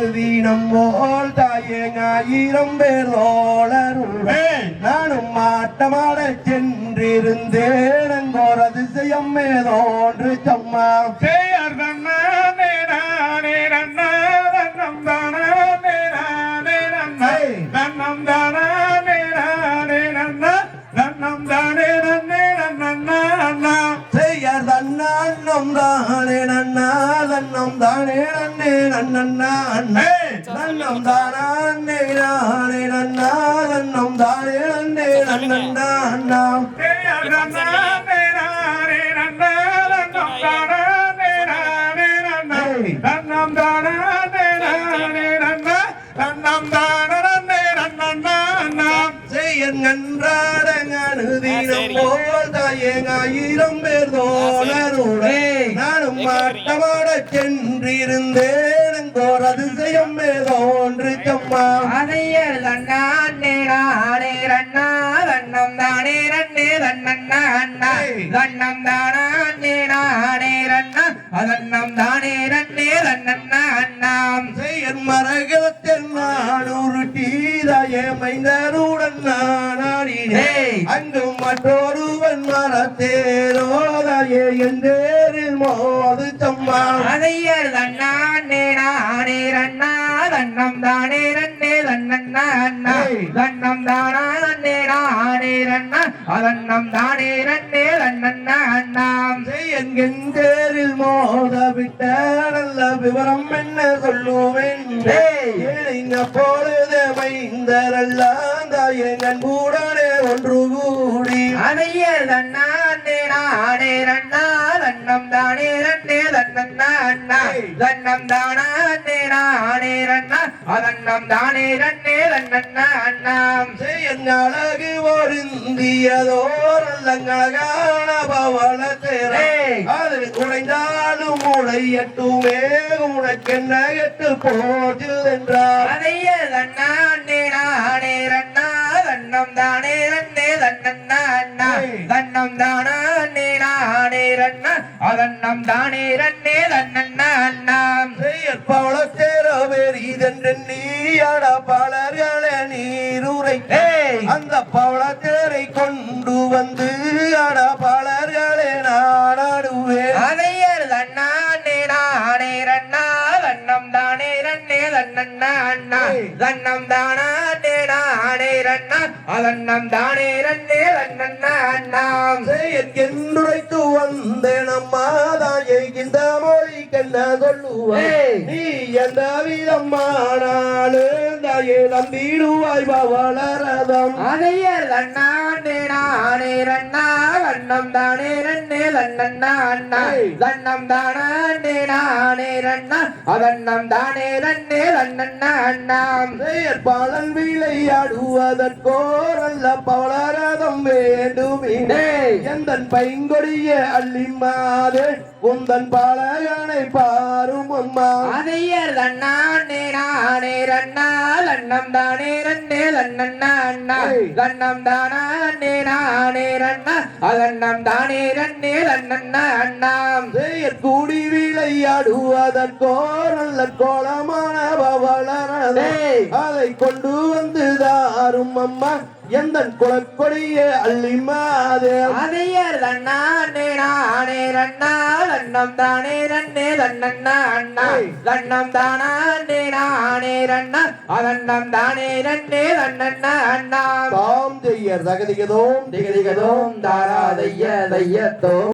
அனுதீனம் போல் தாயேங்க ஆயிரம் பேர் தோழருடன் நானும் மாட்டமாட சென்றிருந்தேன். அங்கோர் அதிசயம் ஏதோன்று சம்மா சேயர் தன்னானே நானே நன்னா தன்னம் தானானே நானே நன்னா. தன்னம் தானானே நானே நன்னா. தன்னம் தானே நன்னே நன்னா அண்ணா. செய்யர் தன்னான்னம் தானே நன்னா. தன்னம் தானே நன்னே நன்னண்ணா அண்ணே நன்னம் தானே நானே நன்னா. தானே அண்ணா நானே நன்னா தன்னம் தானானே நானே நன்னா. தன்னம் தானானே நானே நன்னா. தன்னம் தானே நன்னா. அண்ணா செய்யன் நன்றாடங்க அனுதீனம் போல் தாயேங்க ஆயிரம் பேர் தோழருடன் நானும் மாட்டமாட சென்றிருந்தேன். அதிசயம் ஏதோன்று சம்மா அதையர் தன்னானே நானே ரண்ணா தன்னம் தானே ரன்னே தன்னண்ணா அண்ணா தன்னம் தானே நானே ரண்ணா. அதன்னம் தானே ரன்னே தன்னண்ணா அண்ணாம் செய்யன் மரகத்தில் நான் உருட்டீதாயே மைந்தருடன் நான் ஆடினேன் அங்கும் மற்றொருவன் மரத்தேரோதாயே என்றேரில் மோது சம்மா அதையர் தன்னானே நானே ரண்ணா தன்னம் தானே ரன்னே தன்னண்ணா அண்ணா தன்னம் தானே நானே ரண்ணா? அதன்னம் தானே ரன்னே தன்னண்ணா அண்ணாம் எந்தேரில் மோத விட்ட நல்ல விவரம் என்ன சொல்லுவேன் இணைந்த பொழுது மைந்தரெல்லாம் தாயே நண்புடனே ஒன்று கூடி. அதையர் தன்னானே நானே ரண்ணா தன்னம் தானே ரன்னே தன்னண்ணா அண்ணா தன்னம் தானே நானே ரண்ணா அதன்னம் தானே ரன்னே தன்னண்ணா அண்ணாம் செய்யன் அழகு ஒருந்தியதோர் நல்லங்கழகான பவள தேரை அதில் குறைந்தாலும் உடையட்டுமே உனக்கென்ன கெட்டு போச்சு என்றார் அதையர் தன்னானே நானே ரண்ணா தன்னம் தானே ரன்னே தன்னண்ணா அண்ணா தன்னம் தானே அதன்னம் தானே ரன்னே தன்னண்ணா அண்ணாம் பவள தேரவேரி இதென்று நீயாட பலர்களே நீருரை. அந்த பவள தேரை கொண்டு வந்து அட பலர்களே நாடாடுவேன் அதையர் தன்னானே நானே ரண்ணா. தன்னம் தானே ரன்னே தன்னண்ணா அண்ணா. தன்னம் தானே நானே ரண்ணா. அதன்னம் தானே ரன்னே தன்னண்ணா அண்ணாம் செய்யற் எந்த விதமானாலும் தாயே நம்பிடுவாய் பவளரதம். அதையர் தன்னானே நானே ரண்ணா. தன்னம் தானே ரன்னே தன்னண்ணா அண்ணா தன்னம் தானே நானே ரண்ணா அதன்னம் தானே தன்னண்ணா அண்ணாம் செயற் பலன் விளையாடுவதற்கோர் அல்ல பவளரதம் வேண்டுமே. எந்தன் பைங்கொடிய அள்ளிமாதே உந்தன் பலகனை பாரும் அம்மா. அதையர் தன்னானே நானே ரண்ணா தன்னம் தானே ரன்னே தன்னண்ணா அண்ணா தன்னம் தானே நானே ரண்ணா அதன்னம் தானே ரன்னே தன்னண்ணா அண்ணாம். கூடி விளையாடுவதற்கோர் நல்ல கோலமான பவளரதம் அதை கொண்டு வந்து தாரும் அம்மா. எந்தன் குலக்கொடிய அள்ளிமாதே அதையர் தன்னானே நானே ரண்ணா தன்னம் தானே ரன்னே தன்னண்ணா அண்ணா. தன்னம் தானே நானே ரண்ணா அதன்னம் தானே ரன்னே தன்னண்ணா அண்ணாம் தாம் செய்யர் தகதிகதோம் திகதிகதோம் தாரா தைய தையத்தோம்